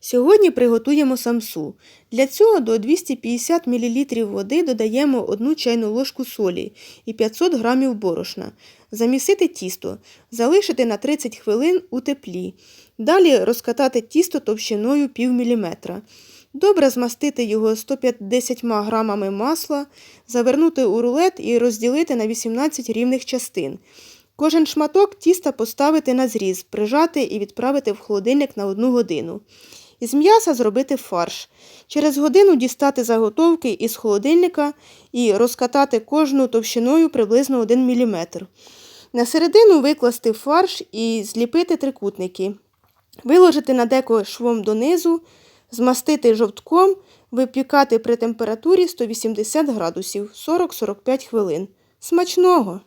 Сьогодні приготуємо самсу. Для цього до 250 мл води додаємо 1 чайну ложку солі і 500 г борошна. Замісити тісто, залишити на 30 хвилин у теплі. Далі розкатати тісто товщиною пів міліметра. Добре змастити його 150 грамами масла, завернути у рулет і розділити на 18 рівних частин. Кожен шматок тіста поставити на зріз, прижати і відправити в холодильник на 1 годину. Із м'яса зробити фарш. Через годину дістати заготовки із холодильника і розкатати кожну товщиною приблизно 1 мм. На середину викласти фарш і зліпити трикутники. Виложити на деко швом донизу, змастити жовтком, випікати при температурі 180 градусів 40-45 хвилин. Смачного!